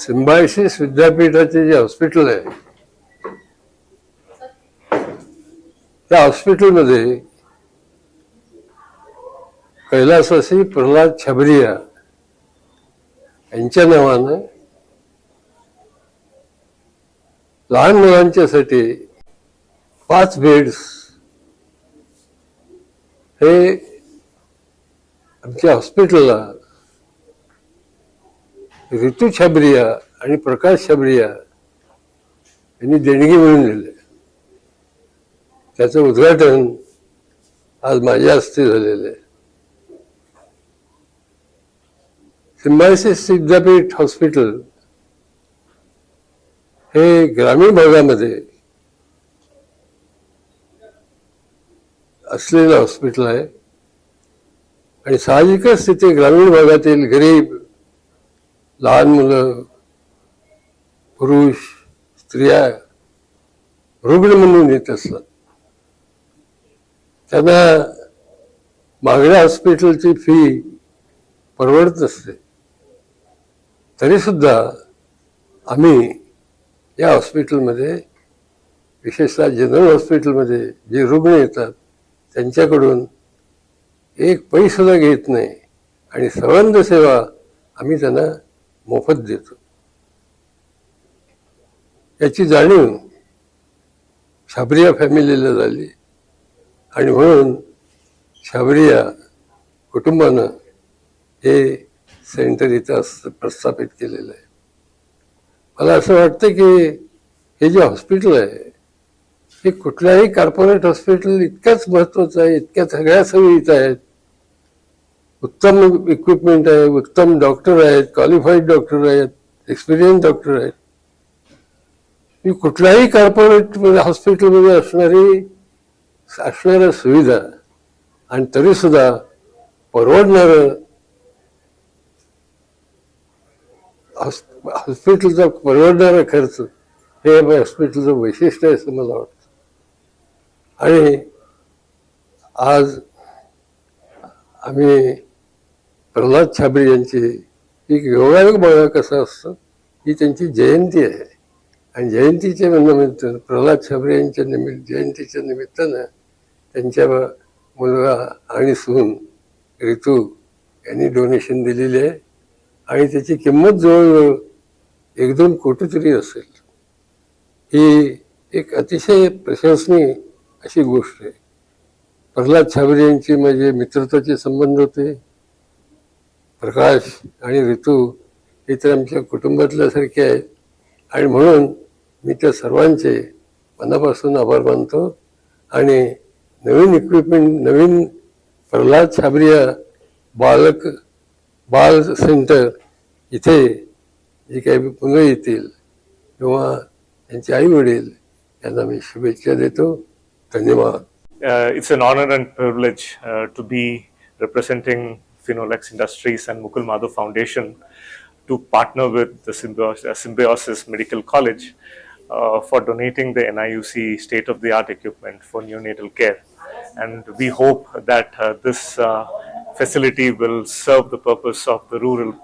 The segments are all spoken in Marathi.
सिम्बायसिस विद्यापीठाचे जे हॉस्पिटल आहे त्या हॉस्पिटलमध्ये कैलासासी प्रल्हाद छबरिया यांच्या नावानं लहान मुलांच्यासाठी पाच बेड्स हे आमच्या हॉस्पिटलला ऋतू छबरिया आणि प्रकाश छबरिया यांनी देणगी मिळून दिले. त्याचं उद्घाटन आज माझ्या हस्ते झालेलं आहे. सिम्बायसिस विद्यापीठ हॉस्पिटल हे ग्रामीण भागामध्ये असलेलं हॉस्पिटल आहे. आणि साहजिकच तिथे ग्रामीण भागातील गरीब लहान मुलं पुरुष स्त्रिया रुग्ण म्हणून येत असतात. त्यांना महागड्या हॉस्पिटलची फी परवडत असते. तरी सुद्धा आम्ही या हॉस्पिटलमध्ये विशेषतः जनरल हॉस्पिटलमध्ये जे रुग्ण येतात त्यांच्याकडून एक पैसुद्धा घेत नाही आणि सर्वांध सेवा आम्ही त्यांना मोफत देतो. याची जाणीव छाबरिया फॅमिलीला झाली. आणि म्हणून छाबरिया कुटुंबानं हे सेंटर इथं अस- प्रस्थापित केलेलं आहे. मला असं वाटतं की हे जे हॉस्पिटल आहे हे कुठल्याही कॉर्पोरेट हॉस्पिटल इतक्याच महत्त्वाचं आहे इतक्या सगळ्या सोयी इथं आहेत. उत्तम इक्विपमेंट आहे उत्तम डॉक्टर आहेत क्वालिफाईड डॉक्टर आहेत एक्सपिरियन्स डॉक्टर आहेत. ही कुठल्याही कॉर्पोरेट हॉस्पिटलमध्ये असणारी असणाऱ्या सुविधा आणि तरी सुद्धा परवडणारं हॉस्पिटलचा परवडणारा खर्च हे हॉस्पिटलचं वैशिष्ट्य आहे असं मला वाटतं. आणि आज आम्ही प्रल्हाद छाबरे यांची एक योगायोग बघा कसं असतं ही त्यांची जयंती आहे. आणि जयंतीच्या निमित्त प्रल्हाद छाबरे यांच्या निमित्त जयंतीच्या निमित्तानं त्यांच्या मुलगा आणि सून ऋतू यांनी डोनेशन दिलेली आहे. आणि त्याची किंमत जवळजवळ एक दोन कोटी तरी असेल. ही एक अतिशय प्रशंसनीय अशी गोष्ट आहे. प्रल्हाद छाबरे यांची माझे मित्रताचे संबंध होते. प्रकाश आणि ऋतू हे तर आमच्या कुटुंबातल्यासारखे आहेत. आणि म्हणून मी त्या सर्वांचे मनापासून आभार मानतो. आणि नवीन इक्विपमेंट नवीन प्रल्हाद छाबरिया बालक बाल सेंटर इथे जे काही मुलं येतील किंवा त्यांचे आई वडील यांना मी शुभेच्छा देतो. धन्यवाद. It's an honour and privilege to be representing be representing Finolex Industries and Mukul Madhav Foundation to partner with the Symbios- uh, Symbiosis Medical College uh, for donating the NIUC state of the art equipment for neonatal care. And we hope that uh, this uh, facility will serve the purpose of the rural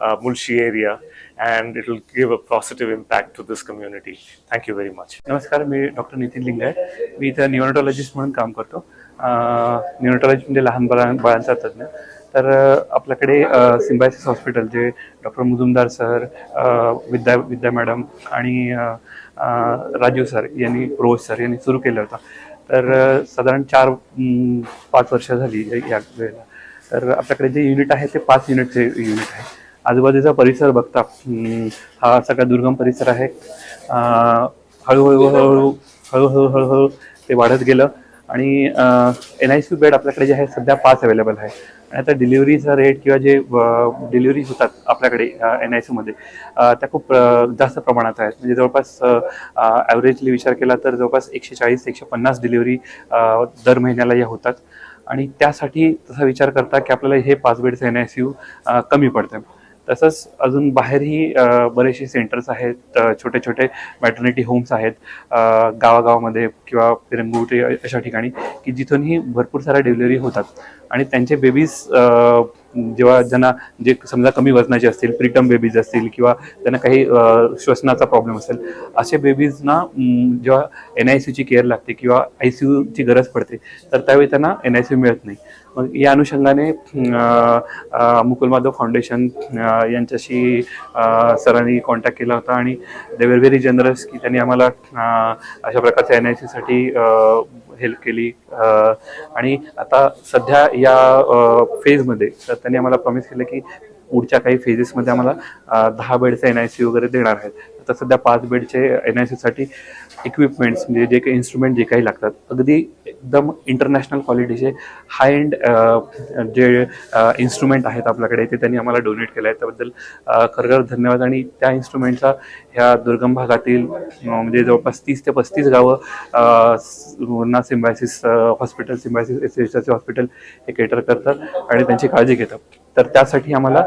uh, Mulshi area and it will give a positive impact to this community. Thank you very much. नमस्कार मी डॉक्टर नितीन लिंगाय मी इथं न्यूरोटॉलॉजिस्ट म्हणून काम करतो न्यूरोटॉलॉजी म्हणजे लहान बाळां बाळांचा तज्ज्ञ तर आपल्याकडे सिम्बायसिस हॉस्पिटल जे doctor Mujumdar sir Vidya Vidya madam आणि राजीव सर यांनी रोज सर यांनी सुरू केलं होतं. तर साधारण चार पाच वर्ष झाली या- वेळेला. तर आपल्याकडे जे युनिट आहे ते पाच युनिटचे युनिट आहे. आजूबाजूचा परिसर बघता हा सगळा दुर्गम परिसर आहे. हळूहळू हळूहळू हळूहळू हळूहळू ते वाढत गेलं. आणि एन आय सी बेड आपल्याकडे जे आहे सध्या पाच अवेलेबल आहे. आणि आता डिलिव्हरीचा रेट किंवा जे डिलिव्हरी होतात आपल्याकडे एन आय सीमध्ये त्या खूप जास्त प्रमाणात आहेत. म्हणजे जवळपास ॲव्हरेजली विचार केला तर जवळपास एकशे चाळीस एकशे पन्नास डिलिव्हरी दर महिन्याला या होतात. आणि त्यासाठी तसा विचार करता की आपल्याला हे पाच बेडचं एन आय सी यू कमी पडतं तसंच अजून बाहेरही बरेचसे सेंटर्स आहेत छोटे छोटे मॅटर्निटी होम्स आहेत गावागावामध्ये किंवा पिरंगुटे अशा ठिकाणी की जिथूनही भरपूर साऱ्या डिलिव्हरी होतात. आणि त्यांचे बेबीज जेव्हा ज्यांना जे समजा कमी वजनाचे असतील प्रीटम बेबीज असतील किंवा त्यांना काही श्वसनाचा प्रॉब्लेम असेल असे बेबीजना जेव्हा एन आय सीची केअर लागते किंवा आय सी यूची गरज पडते तर त्यावेळी त्यांना एन आय सी मिळत नाही. मग या अनुषंगाने मुकुल माधव फाउंडेशन यांच्याशी सरांनी कॉन्टॅक्ट केला होता आणि दे वेर व्हेरी जनरस की त्यांनी आम्हाला अशा प्रकारच्या एन आय सीसाठी हेल्प केली. आणि आता सध्या या फेजमध्ये तर त्यांनी आम्हाला प्रॉमिस केलं की पुढच्या काही फेजेसमध्ये आम्हाला दहा बेडचं एन आय सी वगैरे देणार आहेत. आता सध्या पाच बेडचे एन आय सीसाठी इक्विपमेंट्स म्हणजे जे काही इन्स्ट्रुमेंट जे काही लागतात. अगदी एकदम इंटरनॅशनल क्वालिटीचे हाय एंड जे इन्स्ट्रुमेंट आहेत आपल्याकडे ते त्यांनी आम्हाला डोनेट केलं आहे. त्याबद्दल खरखर धन्यवाद. आणि त्या इन्स्ट्रुमेंटचा ह्या दुर्गम भागातील म्हणजे जवळपास तीस ते पस्तीस गावं ना Symbiosis hospital Symbiosis S H hospital हे केटर करतात आणि त्यांची काळजी घेतात. तर त्यासाठी आम्हाला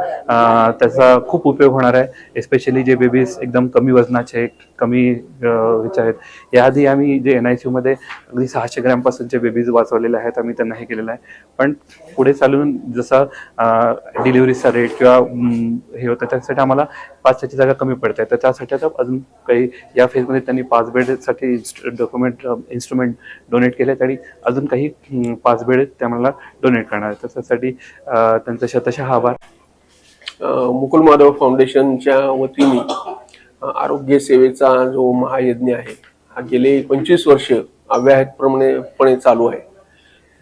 त्याचा खूप उपयोग होणार आहे. एस्पेशली जे बेबीज एकदम कमी वजनाचे कमी अ, ह्याचे आहेत. याआधी आम्ही जे एन आय सी मध्ये अगदी सहाशे ग्रॅमपासूनचे बेबीज वाचवलेले आहेत आम्ही त्यांना हे केलेलं आहे. पण पुढे चालून जसा डिलिव्हरीचा रेट किंवा हे होतं त्यासाठी आम्हाला पाचशेची जागा कमी पडते. तर त्यासाठी आता अजून काही या फेजमध्ये त्यांनी पाच बेडसाठी डॉक्युमेंट इन्स्ट्रुमेंट डोनेट केले आणि अजून काही पाच बेड ते आम्हाला डोनेट करणार आहेत. तर त्यासाठी अ, आभार. मुकुल माधव फाउंडेशनच्या वतीने आरोग्य सेवेचा जो महायज्ञ आहे हा गेले पंचवीस वर्ष अव्याहतप्रमाणेपणे चालू आहे.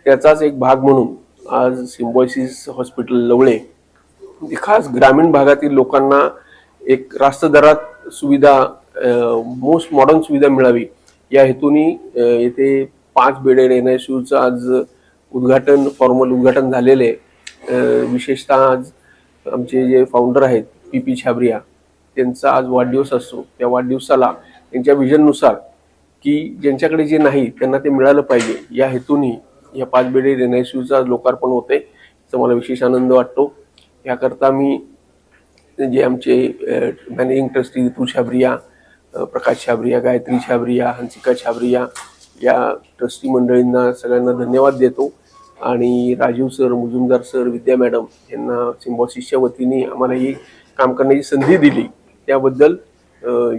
त्याचाच एक भाग म्हणून आज सिम्बॉयसिस हॉस्पिटल लवळे खास ग्रामीण भागातील लोकांना एक रास्त दरात सुविधा मोस्ट मॉडर्न सुविधा मिळावी या हेतूनी येथे पाच बेडेड एन आय चं आज उद्घाटन फॉर्मल उद्घाटन झालेले आहे. विशेषतः आज आमचे जे फाउंडर आहेत पी पी छाबरिया त्यांचा आज वाढदिवस असतो. त्या वाढदिवसाला त्यांच्या विजननुसार की ज्यांच्याकडे जे नाही त्यांना ते मिळालं पाहिजे. या हेतूनी या पाच बेडे एन आय चा लोकार्पण होते त्याचा मला विशेष आनंद वाटतो. याकरता मी जे आमचे मॅनेजिंग ट्रस्टी रितू छाबरिया प्रकाश छाबरिया गायत्री छाबरिया हंसिका छाबरिया या ट्रस्टी मंडळींना सगळ्यांना धन्यवाद देतो. आणि Rajiv sir Mujumdar sir Vidya madam यांना सिम्बॉसिसच्या वतीने आम्हाला ही काम करण्याची संधी दिली. त्याबद्दल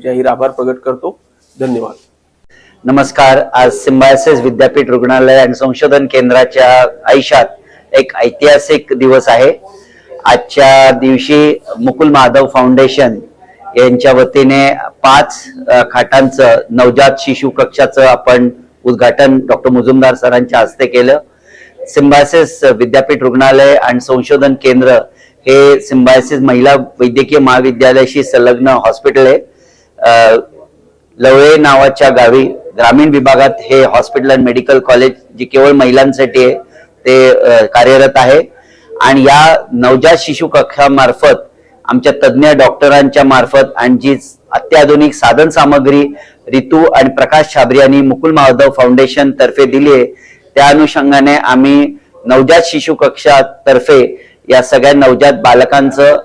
जाहीर आभार प्रकट करतो. धन्यवाद. नमस्कार. आज सिम्बायसिस विद्यापीठ रुग्णालय आणि संशोधन केंद्राच्या आयुष्यात एक ऐतिहासिक दिवस आहे. आजच्या दिवशी मुकुल माधव फाउंडेशन यांच्या वतीने पाच खाटांचं नवजात शिशु कक्षाचं आपण उद्घाटन डॉक्टर मुजुमदार सरांच्या हस्ते केलं. सिम्बायसिस विद्यापीठ रुग्णालय आणि संशोधन केंद्र हे सिम्बायसिस महिला वैद्यकीय महाविद्यालयाशी संलग्न हॉस्पिटल आहे. लवळे नावाच्या गावी ग्रामीण विभागात हे हॉस्पिटल अँड मेडिकल कॉलेज जे केवळ महिलांसाठी आहे ते कार्यरत आहे. आणि या नवजात शिशु कक्षामार्फत आमच्या तज्ज्ञ डॉक्टरांच्या मार्फत आणि जी अत्याधुनिक साधन सामग्री रितू आणि प्रकाश छाबरी यांनी मुकुल माधव फाउंडेशन तर्फे दिली आहे त्या अनुषंगाने आम्ही नवजात शिशु कक्षातर्फे या सगळ्या नवजात बालकांचं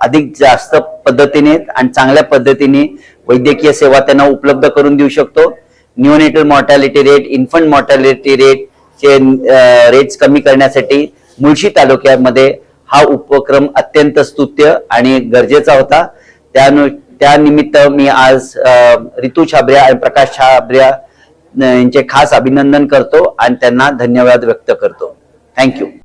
अधिक जास्त पद्धतीने आणि चांगल्या पद्धतीने वैद्यकीय सेवा त्यांना उपलब्ध करून देऊ शकतो. Neonatal mortality rate infant mortality rate चे रेट्स कमी करण्यासाठी मुळशी तालुक्यामध्ये हा उपक्रम अत्यंत स्तुत्य आणि गरजेचा होता. त्यानु त्यानिमित्त मी आज रितू छाबऱ्या आणि प्रकाश छाबऱ्या यांचे खास अभिनंदन करतो आणि त्यांना धन्यवाद व्यक्त करतो. थँक्यू